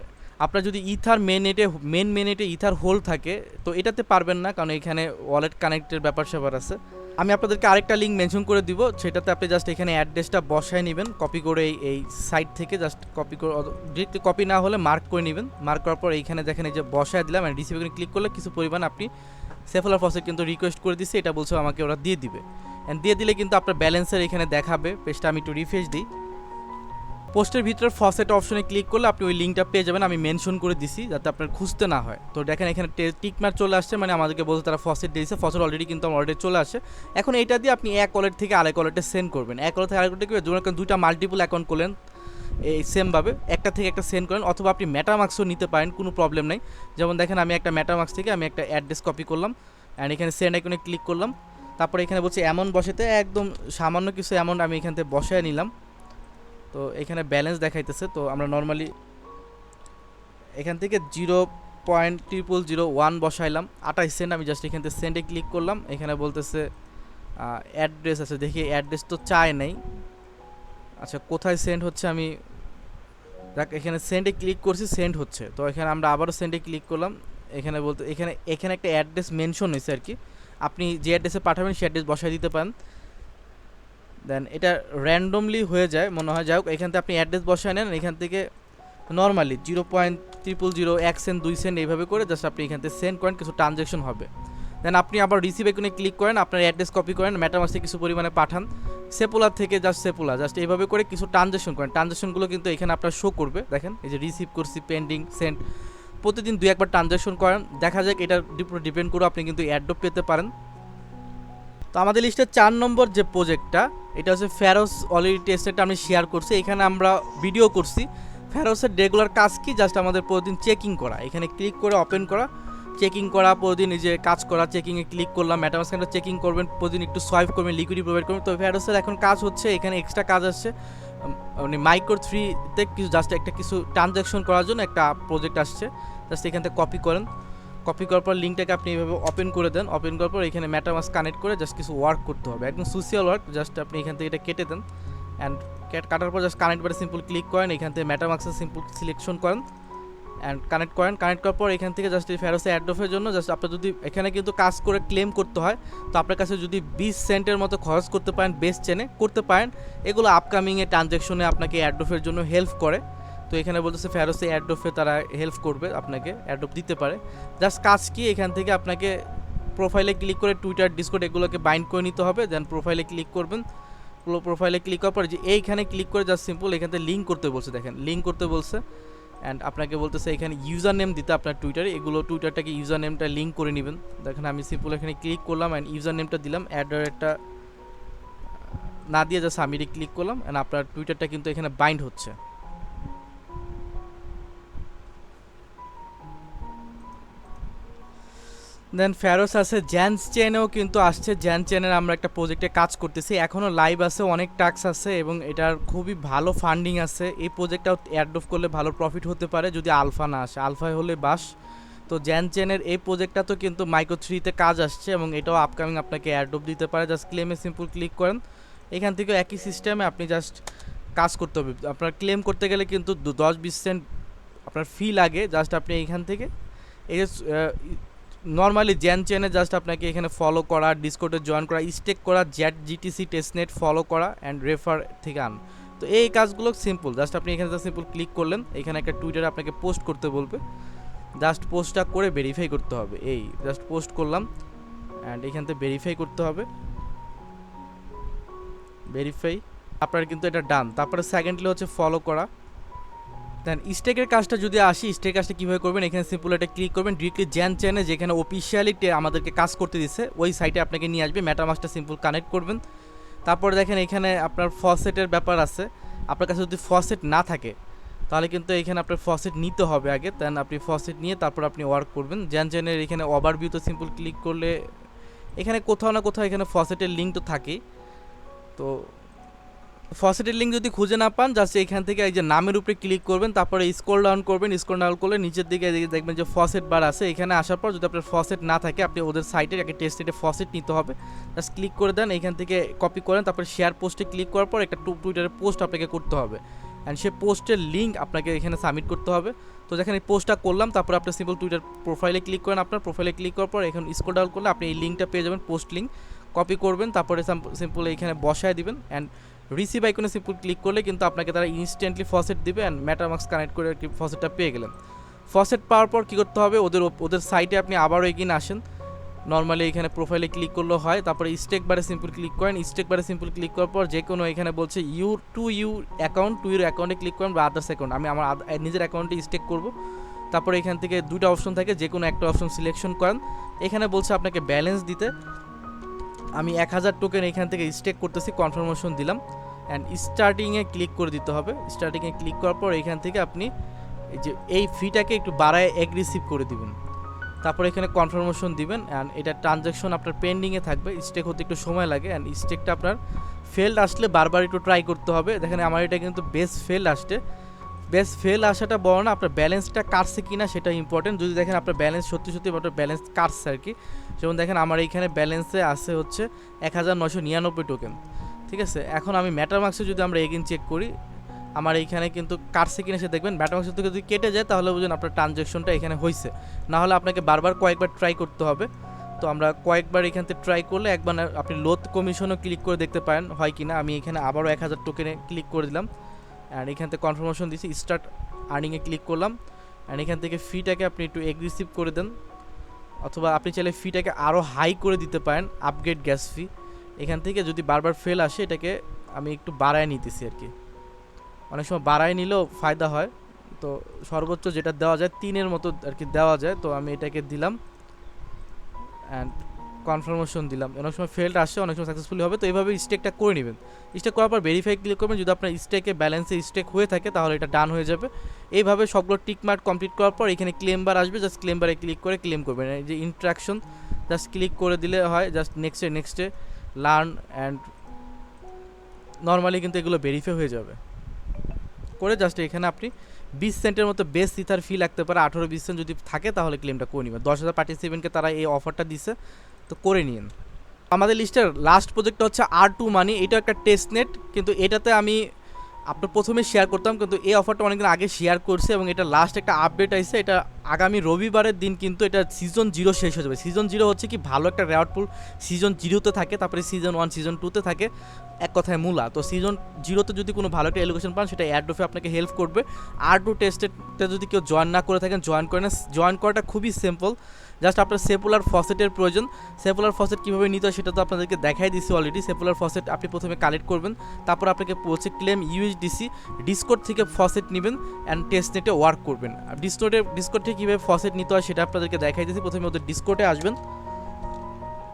S1: আপনার যদি ইথার মেন নেটে মেন মেনেটে ইথার হোল থাকে, তো এটাতে পারবেন না, কারণ এখানে ওয়ালেট কানেক্টের ব্যাপার স্যাপার আছে। আমি আপনাদেরকে আরেকটা লিঙ্ক মেনশন করে দিব, সেটাতে আপনি জাস্ট এখানে অ্যাড্রেসটা বসায় নেবেন কপি করে এই এই সাইট থেকে জাস্ট কপি করে ডিরেক্টলি কপি না হলে মার্ক করে নেবেন। মার্ক করার পর এইখানে দেখেন এই যে বসায় দিলাম আর রিসিভ ক্লিক করলে কিছু পরিমাণ আপনি সেফলার ফসে কিন্তু রিকোয়েস্ট করে দিচ্ছে, এটা বলছে আমাকে ওরা দিয়ে দিবে। অ্যান্ড দিয়ে দিলে কিন্তু আপনার ব্যালেন্সের এখানে দেখাবে পেজটা আমি একটু রিফ্রেশ দিই। পোস্টের ভিতরে ফসেট অপশনে ক্লিক করলে আপনি ওই লিঙ্কটা পেয়ে যাবেন। আমি মেনশন করে দিছি যাতে আপনার খুঁজতে না হয়। তো দেখেন এখানে টিকমার চলে আসছে মানে আমাদেরকে বলতে তারা ফসেট দিয়েছে। ফসেট অলরেডি কিন্তু আমার অলরেডি চলে আসে। এখন এইটা দিয়ে আপনি এক ওয়ালেট থেকে আরেক ওয়ালেটে সেন্ড করবেন। এক ওয়ালেট থেকে আরেক ওয়ালেটে দুইটা মাল্টিপল অ্যাকাউন্ট করলেন, এই সেমভাবে একটা থেকে একটা সেন্ড করেন, অথবা আপনি মেটামাক্সও নিতে পারেন, কোনো প্রবলেম নেই। যেমন দেখেন আমি একটা মেটামাক্স থেকে আমি একটা অ্যাড্রেস কপি করলাম অ্যান্ড এখানে সেন্ড আইকনে ক্লিক করলাম। তারপরে এখানে বলছে, এমন বসাতে একদম সামান্য কিছু অ্যামাউন্ট আমি এখান থেকে বসায় নিলাম। তো এখানে ব্যালেন্স দেখাইতেছে, তো আমরা নর্মালি এখান থেকে zero point triple zero one বসাইলাম আঠাইশ সেন্ট আমি জাস্ট এখান থেকে সেন্ডে ক্লিক করলাম, এখানে বলতেছে অ্যাড্রেস আছে, দেখি অ্যাড্রেস তো চায় নাই। আচ্ছা কোথায় সেন্ড হচ্ছে আমি, দেখ, এখানে সেন্ডে ক্লিক করছি সেন্ড হচ্ছে, তো এখানে আমরা আবারও সেন্ডে ক্লিক করলাম, এখানে বলতে, এখানে এখানে একটা অ্যাড্রেস মেনশন হয়েছে আর কি। আপনি যে অ্যাড্রেসে পাঠাবেন সেই অ্যাড্রেস বসাই দিতে পারেন। দেন এটা র্যান্ডমলি হয়ে যায়, মনে হয়। যাই হোক, এখান থেকে আপনি অ্যাড্রেস বসায় নেন, এখান থেকে normally zero point triple zero এক সেন্ট দুই সেন্ট এইভাবে করে জাস্ট আপনি এখান থেকে সেন্ড করেন, কিছু ট্রানজ্যাকশন হবে। দেন আপনি আবার রিসিভ এখানে ক্লিক করেন, আপনার অ্যাড্রেস কপি করেন ম্যাটামাসে কিছু পরিমাণে পাঠান। সেপোলার থেকে জাস্ট সেপোলা জাস্ট এইভাবে করে কিছু ট্রানজ্যাকশন করেন। ট্রানজ্যাকশনগুলো কিন্তু এখানে আপনার শো করবে। দেখেন, এই যে রিসিভ করছি পেন্ডিং সেন্ড প্রতিদিন দুই একবার ট্রানজ্যাকশন করেন। দেখা যাক এটার ডিপেন্ড করে আপনি কিন্তু অ্যাড্রপ পেতে পারেন। তো আমাদের লিস্টের চার নম্বর যে প্রজেক্টটা এটা হচ্ছে ফেরোস অলরেডি টেস্টেডটা আমি শেয়ার করছি। এখানে আমরা ভিডিও করছি। ফ্যারোসের রেগুলার কাজ কি? জাস্ট আমাদের প্রতিদিন চেকিং করা। এখানে ক্লিক করে ওপেন করা। চেকিং করা, প্রতিদিন যে কাজ করা চেকিংয়ে ক্লিক করলাম। ম্যাটামাসখানটা চেকিং করবেন, প্রতিদিন একটু সোয়াইপ করবেন লিকুইডি প্রোভাইড করবেন। তো ফেরোসের এখন কাজ হচ্ছে, এখানে এক্সট্রা কাজ আসছে। মানে মাইক্রো থ্রিতে কিছু জাস্ট একটা কিছু ট্রানজ্যাকশন করার জন্য একটা প্রজেক্ট আসছে। জাস্ট এখান থেকে কপি করেন। কপি করার পর লিঙ্কটাকে আপনি এইভাবে ওপেন করে দেন। ওপেন করার পর এখানে ম্যাটামাস কানেক্ট করে জাস্ট কিছু ওয়ার্ক করতে হবে। একদম সোশিয়াল ওয়ার্ক জাস্ট আপনি এখান থেকে এটা কেটে দেন। অ্যান্ড কেট কাটার পর জাস্ট কানেক্ট বারে সিম্পল ক্লিক করেন, এখান থেকে ম্যাটামাক্সে সিম্পল সিলেকশন করেন। অ্যান্ড কানেক্ট করেন কানেক্ট করার পর এখান থেকে জাস্ট এই ফেরোসে অ্যাড্রফের জন্য জাস্ট আপনার যদি এখানে কিন্তু কাজ করে ক্লেম করতে হয়, তো আপনার কাছে যদি বিশ সেন্টের মতো খরচ করতে পারেন বেস্ট চেনে করতে পারেন, এগুলো আপকামিংয়ে ট্রানজ্যাকশনে আপনাকে অ্যাড্রফের জন্য হেল্প করে। তো এখানে বলতেছে ফেরোসে অ্যাড্রফে তারা হেল্প করবে আপনাকে অ্যাড্রফ দিতে পারে। জাস্ট কাজ কি? এখান থেকে আপনাকে প্রোফাইলে ক্লিক করে টুইটার ডিসকোড এগুলোকে বাইন্ড করে নিতে হবে দেন প্রোফাইলে ক্লিক করবেন। প্রোফাইলে ক্লিক করার পরে যে এইখানে ক্লিক করে জাস্ট সিম্পল এখান থেকে লিঙ্ক করতে বলছে, দেখেন। লিঙ্ক করতে বলছে অ্যান্ড আপনাকে বলতেছে এখানে ইউজার নেম দিতে আপনার টুইটারে এগুলো টুইটারটাকে ইউজার নেমটা লিঙ্ক করে নেবেন। দেখেন আমি সিম্পল এখানে ক্লিক করলাম অ্যান্ড ইউজার নেমটা দিলাম অ্যাডার একটা, না দিয়ে জাস্ট আমি ক্লিক করলাম অ্যান্ড আপনার টুইটারটা কিন্তু এখানে বাইন্ড হচ্ছে। দেন ফ্যারোস আছে জ্যান্স চেনেও কিন্তু আসছে। জ্যান চেনের আমরা একটা প্রজেক্টে কাজ করতেছি। এখনও লাইভ আছে, অনেক টাক্স আছে এবং এটার খুবই ভালো ফান্ডিং আছে। এই প্রজেক্টটাও অফ করলে ভালো প্রফিট হতে পারে যদি আলফা না আসে। আলফায় হলে বাস। তো জ্যান চেনের এই প্রজেক্টটা তো কিন্তু মাইক্রো থ্রিতে কাজ আসছে এবং এটাও আপকামিং আপনাকে অ্যাড অফ দিতে পারে। জাস্ট ক্লেমে সিম্পল ক্লিক করেন। এখান থেকে একই সিস্টেমে আপনি জাস্ট কাজ করতে হবে। আপনার ক্লেম করতে গেলে কিন্তু দশ, বিশ সেন্ট আপনার ফি লাগে। জাস্ট আপনি এখান থেকে। এই যে নর্মালি জ্যান চেনে জাস্ট আপনাকে এখানে ফলো করা ডিসকোডে জয়েন করা স্টেক করা জ্যাট জিটিসি টেস্টনেট ফলো করা অ্যান্ড রেফার থেকে আন। তো এই কাজগুলো সিম্পল জাস্ট আপনি এখানে জাস্ট সিম্পল ক্লিক করলেন, এখানে একটা টুইটারে আপনাকে পোস্ট করতে বলবে। জাস্ট পোস্টটা করে ভেরিফাই করতে হবে, এই জাস্ট পোস্ট করলাম অ্যান্ড এখান থেকে ভেরিফাই করতে হবে। ভেরিফাই আপনার কিন্তু এটা ডান তারপরে সেকেন্ডলি হচ্ছে ফলো করা। দেন স্টেকের কাজটা যদি আসি, স্টেক কাজটা কীভাবে করবেন? এখানে সিম্পল এটা ক্লিক করবেন ডিরেক্টলি জ্যান চ্যানে যেখানে অফিসিয়ালি আমাদেরকে কাজ করতে দিচ্ছে ওই সাইটে আপনাকে নিয়ে আসবে মেটামাসটা সিম্পল কানেক্ট করবেন। তারপরে দেখেন এখানে আপনার ফসেটের ব্যাপার আছে। আপনার কাছে যদি ফসেট না থাকে, তাহলে কিন্তু এখানে আপনার ফসেট নিতে হবে আগে। দেন আপনি ফসেট নিয়ে তারপর আপনি ওয়ার্ক করবেন। জ্যান চ্যানের এখানে ওভারভিউ তো সিম্পল ক্লিক করলে, এখানে কোথাও না কোথাও এখানে ফসেটের লিঙ্ক তো থাকেই। তো ফসেটের লিঙ্ক যদি খুঁজে না পান জাস্ট এখান থেকে এই যে নামের উপরে ক্লিক করবেন, তারপরে স্ক্রল ডাউন করবেন স্ক্রল ডাউন করলে নিচের দিকে দেখবেন যে ফসেট বার আছে। এখানে আসার পর যদি আপনার ফসেট না থাকে, আপনি ওদের সাইটের একটা টেস্ট নেটে ফসেট নিতে হবে। জাস্ট ক্লিক করে দেন এখান থেকে কপি করেন, তারপরে শেয়ার পোস্টে ক্লিক করার পর একটা টুইটারে পোস্ট আপনাকে করতে হবে। অ্যান্ড সে পোস্টের লিঙ্ক আপনাকে এখানে সাবমিট করতে হবে। তো যেখানে পোস্টটা করলাম, তারপর আপনি সিম্পল টুইটার প্রোফাইলে ক্লিক করেন আপনার প্রোফাইলে ক্লিক করার পর এখন স্ক্রল ডাউন করলে আপনি এই লিঙ্কটা পেয়ে যাবেন পোস্ট লিঙ্ক কপি করবেন, তারপরে সিম্পল এখানে বসায় দিবেন। অ্যান্ড রিসিভ আইকনে সিম্পল ক্লিক করলে কিন্তু আপনাকে তারা ইনস্ট্যান্টলি ফসেট দিবে অ্যান্ড ম্যাটারমাক্স কানেক্ট করে কি ফসেটটা পেয়ে গেলেন। ফসেট পাওয়ার পর কী করতে হবে? ওদের ওদের সাইটে আপনি আবারও এগিয়ে আসেন। নর্মালি এখানে প্রোফাইলে ক্লিক করলেও হয়। তারপরে স্টেক বারে সিম্পল ক্লিক করেন। স্টেক বারে সিম্পল ক্লিক করার পর যে কোনো এখানে বলছে you to you account to your অ্যাকাউন্টে ক্লিক করেন বা আদার্স অ্যাকাউন্ট আমি আমার নিজের অ্যাকাউন্টে স্টেক করব। তারপরে এখান থেকে দুটো অপশন থাকে। যে কোনো একটা অপশন সিলেকশন করেন। এখানে বলছে আপনাকে ব্যালেন্স দিতে। আমি এক হাজার টোকেন এখান থেকে স্টেক করতেছি কনফার্মেশন দিলাম অ্যান্ড স্টার্টিংয়ে ক্লিক করে দিতে হবে। স্টার্টিংয়ে ক্লিক করার পর এখান থেকে আপনি এই যে, এই ফিটাকে একটু বাড়ায় অ্যাগ্রেসিভ করে দিবেন। তারপর এখানে কনফার্মেশন দিবেন অ্যান্ড এটা ট্রানজ্যাকশন আপনার পেন্ডিংয়ে থাকবে স্টেক হতে একটু সময় লাগে অ্যান্ড স্টেকটা আপনার ফেল্ড আসলে বারবার একটু ট্রাই করতে হবে। দেখেন, আমার এটা কিন্তু বেস্ট ফেল্ড আসছে। বেস্ট ফেল আসাটা বড় না, আপনার ব্যালেন্সটা কাটছে কি না সেটা ইম্পর্টেন্ট যদি দেখেন আপনার ব্যালেন্স সত্যি সত্যি আপনার ব্যালেন্স কাটছে আর কি। যেমন দেখেন আমার এইখানে ব্যালেন্সে আছে হচ্ছে এক হাজার নশো নিরানব্বই টোকেন ঠিক আছে? এখন আমি ম্যাটারমার্কসে যদি আমরা এগেন চেক করি, আমার এইখানে কিন্তু কাটছে কিনা সে দেখবেন ম্যাটারমার্কস থেকে যদি কেটে যায়, তাহলে বুঝুন আপনার ট্রানজ্যাকশনটা এখানে হয়েছে না হলে আপনাকে বারবার কয়েকবার ট্রাই করতে হবে। তো আমরা কয়েকবার এখান থেকে ট্রাই করলে একবার আপনি লোথ কমিশনও ক্লিক করে দেখতে পারেন, হয় কি না আমি এখানে আবারও এক হাজার টোকেনে ক্লিক করে দিলাম। অ্যান্ড এখান থেকে কনফার্মেশন দিচ্ছি স্টার্ট আর্নিংয়ে ক্লিক করলাম। অ্যান্ড এখান থেকে ফিটাকে আপনি একটু এগ্রেসিভ করে দেন। অথবা আপনি চাইলে ফিটাকে আরও হাই করে দিতে পারেন আপগ্রেড গ্যাস ফি এখান থেকে যদি বারবার ফেল আসে, এটাকে আমি একটু বাড়ায় নিতেছি আর কি। অনেক সময় বাড়ায় নিলেও ফায়দা হয়। তো সর্বোচ্চ যেটা দেওয়া যায়, তিনের মতো আর কি দেওয়া যায়। তো আমি এটাকে দিলাম। অ্যান্ড কনফার্মেশন দিলাম। অনেক সময় ফেল্ড আসে, অনেক সময় সাকসেসফুলি হবে, তো এইভাবে স্টেকটা করে নেবেন। স্টেক করার পর ভেরিফাই ক্লিক করবেন, যদি আপনার স্টেকে ব্যালেন্সে স্টেক হয়ে থাকে, তাহলে এটা ডান হয়ে যাবে। এইভাবে সবগুলো টিকমার্ক কমপ্লিট করার পর এখানে ক্লেম বার আসবে জাস্ট ক্লেম বারে ক্লিক করে ক্লেম করবেন। এই যে ইন্ট্রাকশন জাস্ট ক্লিক করে দিলে হয় জাস্ট নেক্সটে নেক্সটে লার্ন অ্যান্ড নর্মালি কিন্তু এগুলো ভেরিফাই হয়ে যাবে। করে জাস্ট এখানে আপনি বিশ সেন্টের মতো বেস ইথার ফি লাগতে পারে, আঠেরো, বিশ সেন্ট যদি থাকে, তাহলে ক্লেমটা করে নেবেন। দশ হাজার পার্টিসিপেন্টকে তারা এই অফারটা দিছে। তো করে নিন। আমাদের লিস্টের লাস্ট প্রজেক্টটা হচ্ছে আর টু মানি এটা একটা টেস্ট নেট কিন্তু এটাতে আমি আপনার প্রথমে শেয়ার করতাম, কিন্তু এই অফারটা অনেকদিন আগে শেয়ার করছে এবং এটা লাস্ট একটা আপডেট আইছে। এটা আগামী রবিবারের দিন কিন্তু এটা সিজন জিরো শেষ হয়ে যাবে। সিজন জিরো হচ্ছে কি ভালো একটা রেওয়ার্ড পুল সিজন জিরোতে থাকে, তারপরে সিজন ওয়ান সিজন টুতে থাকে। এক কথায় মূলা। তো সিজন জিরোতে যদি কোনো ভালো একটা এলোকেশন পান, সেটা অ্যাডোফে আপনাকে হেল্প করবে। আর টু টেস্টেডটা যদি কেউ জয়েন না করে থাকেন জয়েন করে না জয়েন করাটা খুবই সিম্পল জাস্ট আপনার সেপুলার ফসেটের প্রয়োজন। সেপুলার ফসেট কীভাবে নিতে হয় সেটা তো আপনাদেরকে দেখাই দিছি অলরেডি সেপুলার ফসেট আপনি প্রথমে কালেক্ট করবেন, তারপর আপনাকে বলছে ক্লেম ইউএসডিসি ডিসকোড থেকে ফসেট নেবেন অ্যান্ড টেস্ট নেটে ওয়ার্ক করবেন। ডিসকোডে ডিসকোড থেকে কীভাবে ফসেট নিতে হয় সেটা আপনাদেরকে দেখাই দিয়েছি প্রথমে ওদের ডিসকোডে আসবেন।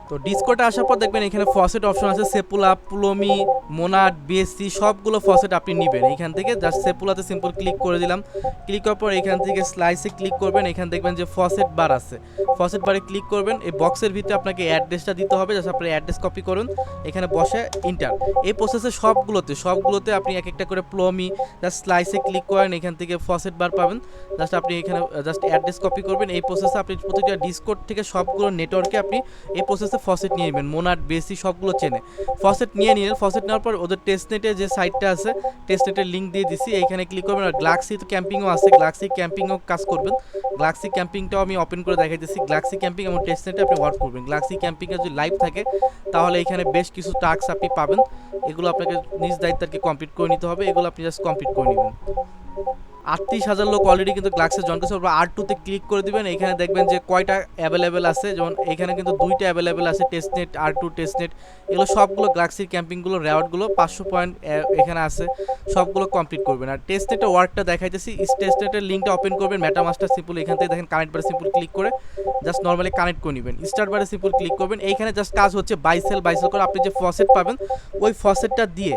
S1: তো ডিসকোডে আসার পর দেখবেন এখানে ফসেট অপশন আছে, সেপুলা, পুলোমি, মোনাট বিএসসি সবগুলো ফসেট আপনি নেবেন। এখান থেকে জাস্ট সেপুলাতে সিম্পল ক্লিক করে দিলাম। ক্লিক করার পর এখান থেকে স্লাইসে ক্লিক করবেন, এখান দেখবেন যে ফসেট বার আছে। ফসেট বারে ক্লিক করবেন, এই বক্সের ভিতরে আপনাকে অ্যাড্রেসটা দিতে হবে জাস্ট আপনি অ্যাড্রেস কপি করুন। এখানে বসে ইন্টার এই প্রসেসে সবগুলোতে সবগুলোতে আপনি এক একটা করে প্লমি জাস্ট স্লাইসে ক্লিক করেন, এখান থেকে ফসেট বার পাবেন। জাস্ট আপনি এখানে জাস্ট অ্যাড্রেস কপি করবেন। এই প্রসেসে আপনি প্রতিটা ডিসকোড থেকে সবগুলো নেটওয়ার্কে আপনি এই প্রসেসে ফসেট নিয়ে নেবেন। মোনাট বেসি সবগুলো চেনে। ফসেট নিয়ে নিলেন। ফসেট নেওয়ার পর ওদের টেস্টনেটে যে সাইটটা আছে টেস্ট নেটের লিঙ্ক দিয়ে দিছি। এইখানে ক্লিক করবেন আর গ্লাক্সি তো ক্যাম্পিংও আছে। গ্লাক্সি ক্যাম্পিংও কাজ করবেন। গ্লাক্সি ক্যাম্পিংটাও আমি ওপেন করে দেখাই দিচ্ছি গ্লাক্সি ক্যাম্পিং এবং টেস্টনেটে আপনি ওয়ার্ক করবেন। গ্লাক্সি ক্যাম্পিংয়ে যদি লাইভ থাকে, তাহলে এখানে বেশ কিছু টাস্ক আপনি পাবেন। এগুলো আপনাকে নিজ দায়িত্ব আর কি কমপ্লিট করে নিতে হবে। এগুলো আপনি জাস্ট কমপ্লিট করে নেবেন। আটত্রিশ হাজার লোক অলরেডি কিন্তু গ্লাক্সে জয়েন করছে আর টুতে ক্লিক করে দিবেন। এখানে দেখবেন যে কয়টা অ্যাভেলেবেল আছে। যেমন এখানে কিন্তু দুইটা অ্যাভেলেবেল আছে টেস্ট নেট আর টু টেস্ট নেট এগুলো সবগুলো গ্লাক্সির ক্যাম্পিংগুলো রেওয়ার্ডগুলো পাঁচশো পয়েন্ট এখানে আছে। সবগুলো কমপ্লিট করবেন। আর টেস্ট নেটের ওয়ার্কটা দেখাইতেছি। টেস্ট নেটের লিঙ্কটা ওপেন করবেন। মেটামাস্টার সিম্পল এখান থেকে দেখেন কানেক্ট বারে সিম্পল ক্লিক করে জাস্ট নর্মালি কানেক্ট করে নেবেন। স্টার্ট বারে সিম্পল ক্লিক করবেন। এইখানে জাস্ট কাজ হচ্ছে বাইসেল বাইসেল করে আপনি যে ফসেট পাবেন, ওই ফসেটটা দিয়ে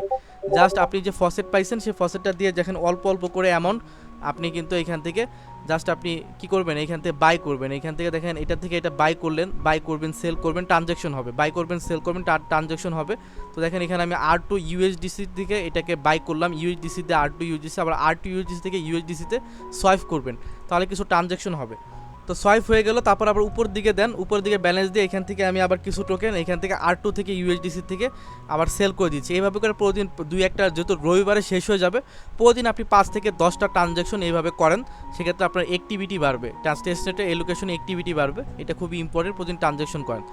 S1: জাস্ট আপনি যে ফসেট পাইছেন, সেই ফসেটটা দিয়ে যেখানে অল্প অল্প করে অ্যামাউন্ট আপনি কিন্তু এখান থেকে জাস্ট আপনি কি করবেন? এখান থেকে বাই করবেন। এখান থেকে দেখেন এটা থেকে এটা বাই করলেন বাই করবেন সেল করবেন ট্রানজ্যাকশন হবে। বাই করবেন সেল করবেন ট্রানজ্যাকশন হবে। তো দেখেন এখানে আমি আর টু ইউএসডিসি থেকে এটাকে বাই করলাম। ইউএসডিসিতে আর টু ইউএসডিসি আবার আর টু ইউএসডিসি থেকে ইউএসডিসিতে সোয়াইপ করবেন। তাহলে কিছু ট্রানজ্যাকশন হবে। তো সোয়াইপ হয়ে গেল, তারপর আবার উপর দিকে দেন, উপর দিকে ব্যালেন্স দিয়ে এখান থেকে আমি আবার কিছু টোকেন এখান থেকে আর টু থেকে ইউএসডিসি থেকে আবার সেল করে দিচ্ছি। এইভাবে করে প্রতিদিন দুই একটা যেহেতু রবিবারে শেষ হয়ে যাবে, প্রতিদিন আপনি পাঁচ থেকে দশটা ট্রানজ্যাকশন এইভাবে করেন, সেক্ষেত্রে আপনার অ্যাক্টিভিটি বাড়বে। ট্রান্সটেশনেটে এলোকেশন অ্যাক্টিভিটি বাড়বে, এটা খুবই ইম্পর্টেন্ট প্রতিদিন ট্রানজ্যাকশন করেন।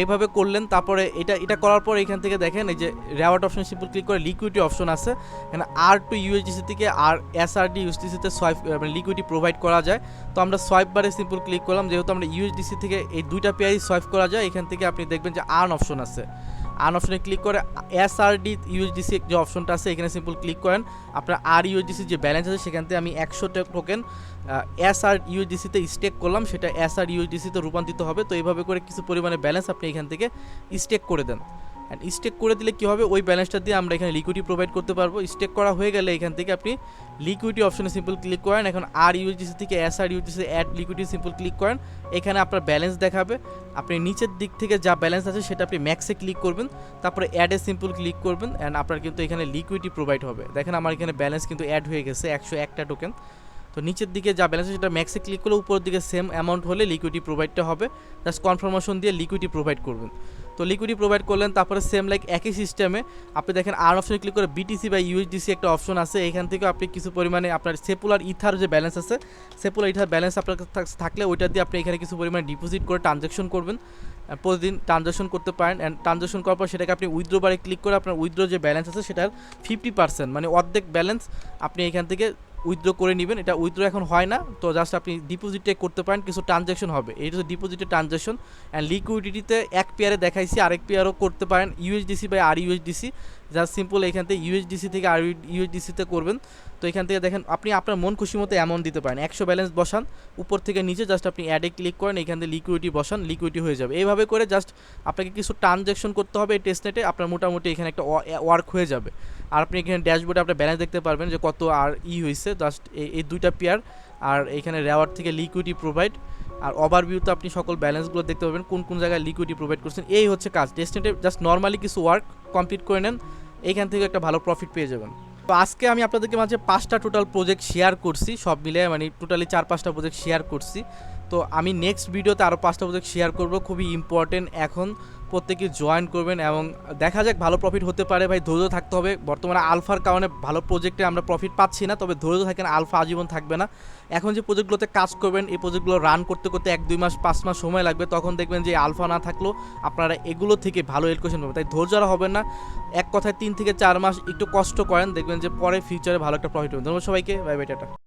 S1: এইভাবে করলেন, তারপরে এটা এটা করার পর এখান থেকে দেখেন, এই যে রেওয়ার্ড অপশন সিম্পল ক্লিক করে লিকুইডিটি অপশন আছে, এখানে আর টু ইউএসডিসি থেকে আর এসআরডি ইউএসডিসিতে সোয়াইপ মানে লিকুইডিটি প্রোভাইড করা যায়। তো আমরা সোয়াইপ বারে সিম্পল ক্লিক করলাম, যেহেতু আমরা ইউএসডিসি থেকে এই দুইটা পেয়ারই সোয়াইপ করা যায়, এখান থেকে আপনি দেখবেন যে আর্ন অপশন আছে। আর্ন অপশনে ক্লিক করে এস এসআরডি ইউএসডিসি যে অপশনটা আছে, এখানে সিম্পল ক্লিক করেন। আপনার আর ইউএসডিসি যে ব্যালেন্স আছে, সেখান থেকে আমি একশো টোকেন এস আর ইউএসডিসিতে স্টেক করলাম, সেটা এস আর ইউএসডিসিতে রূপান্তরিত হবে। তো এইভাবে করে কিছু পরিমাণে ব্যালেন্স আপনি এখান থেকে স্টেক করে দেন। অ্যান্ড স্টেক করে দিলে কী হবে? ওই ব্যালেন্সটা দিয়ে আমরা এখানে লিকুইডিটি প্রোভাইড করতে পারব। স্টেক করা হয়ে গেলে এখান থেকে আপনি লিকুইডিটি অপশনে সিম্পল ক্লিক করেন। এখন আর ইউএসডিসি থেকে S R USDC add liquidity simple click করেন। এখানে আপনার ব্যালেন্স দেখাবে। আপনি নিচের দিক থেকে যা ব্যালেন্স আছে সেটা আপনি ম্যাক্সে ক্লিক করবেন। তারপরে অ্যাডে সিম্পল ক্লিক করবেন। অ্যান্ড আপনার কিন্তু এখানে লিকুইডি প্রোভাইড হবে। দেখেন আমার এখানে ব্যালেন্স কিন্তু অ্যাড হয়ে গেছে একশো একটা টোকেন তো নিচের দিকে যা ব্যালেন্স সেটা ম্যাক্সে ক্লিক করলে উপরের দিকে সেম অ্যামাউন্ট হলে লিকুইডিটি প্রোভাইডটা হবে। জাস্ট কনফার্মেশন দিয়ে লিকুইডিটি প্রোভাইড করবেন। তো লিকুইডিটি প্রোভাইড করলেন, তারপরে সেম লাইক একই সিস্টেমে আপনি দেখেন আর অপশনে ক্লিক করে বিটিসি বা ইউএসডিসি একটা অপশন আছে, এখান থেকে আপনি কিছু পরিমাণে আপনার সেপুলার ইথার যে ব্যালেন্স আছে সেপুলার ইথার ব্যালেন্স আপনার থাকলে ওইটা দিয়ে আপনি এখানে কিছু পরিমাণে ডিপোজিট করে ট্রানজ্যাকশন করবেন প্রতিদিন ট্রানজ্যাকশন করতে পারেন অ্যান্ড ট্রানজ্যাকশন করার পর সেটাকে আপনি উইথড্রো বারে ক্লিক করে আপনার উইথড্রো যে ব্যালেন্স আছে, সেটার ফিফটি পার্সেন্ট মানে অর্ধেক ব্যালেন্স আপনি এখান থেকে উইথড্র করে নেবেন। এটা উইথড্র এখন হয় না। তো জাস্ট আপনি ডিপোজিটে করতে পারেন, কিছু ট্রানজ্যাকশন হবে। এটা হচ্ছে ডিপোজিটের ট্রানজ্যাকশন অ্যান্ড লিকুইডিটিতে এক পেয়ারে দেখাইছি, আরেক পেয়ারও করতে পারেন। ইউএসডিসি বা আর ইউএসডিসি জাস্ট সিম্পল এখান থেকে ইউএসডিসি থেকে আর ইউএসডিসিতে করবেন। তো এখান থেকে দেখেন, আপনি আপনার মন খুশি মতো অ্যামাউন্ট দিতে পারেন। একশো ব্যালেন্স বসান, উপর থেকে নিচে জাস্ট আপনি অ্যাডে ক্লিক করেন, এখান থেকে লিকুইডিটি বসান লিকুইডিটি হয়ে যাবে। এইভাবে করে জাস্ট আপনাকে কিছু ট্রানজ্যাকশন করতে হবে এই টেস্টনেটে আপনার মোটামুটি এখানে একটা ওয়ার্ক হয়ে যাবে। আর আপনি এখানে ড্যাশবোর্ডে আপনার ব্যালেন্স দেখতে পারবেন যে কত আর ই হয়েছে জাস্ট এই দুইটা পেয়ার আর এখানে রেওয়ার্ড থেকে লিকুইডিটি প্রোভাইড আর ওভারভিউতে আপনি সকল ব্যালেন্সগুলো দেখতে পাবেন কোন কোন জায়গায় লিকুইডি প্রোভাইড করছেন, এই হচ্ছে কাজ। ডেস্টিনেটে জাস্ট নর্মালি কিছু ওয়ার্ক কমপ্লিট করে নেন, এইখান থেকে একটা ভালো প্রফিট পেয়ে যাবেন। তো আজকে আমি আপনাদেরকে মাঝে পাঁচটা টোটাল প্রজেক্ট শেয়ার করছি, সব মিলে মানে টোটালি চার পাঁচটা প্রজেক্ট শেয়ার করছি। তো আমি নেক্সট ভিডিওতে আরও পাঁচটা প্রজেক্ট শেয়ার করব, খুবই ইম্পর্টেন্ট এখন প্রত্যেকে জয়েন করবেন এবং দেখা যাক ভালো প্রফিট হতে পারে ভাই, ধৈর্য থাকতে হবে। বর্তমানে আলফার কারণে ভালো প্রজেক্টে আমরা প্রফিট পাচ্ছি না, তবে ধৈর্য থাকেন আলফা আজীবন থাকবে না। এখন যে প্রজেক্টগুলোতে কাজ করবেন, এই প্রজেক্টগুলো রান করতে করতে এক, দুই মাস, পাঁচ মাস সময় লাগবে, তখন দেখবেন যে আলফা না থাকলেও আপনারা এগুলো থেকে ভালো এডুকেশন পাবেন। তাই ধৈর্য আর হবে না, এক কথায় তিন থেকে চার মাস একটু কষ্ট করেন, দেখবেন যে পরে ফিউচারে ভালো একটা প্রফিট হবে। ধন্যবাদ সবাইকে বাই বাই টাটা।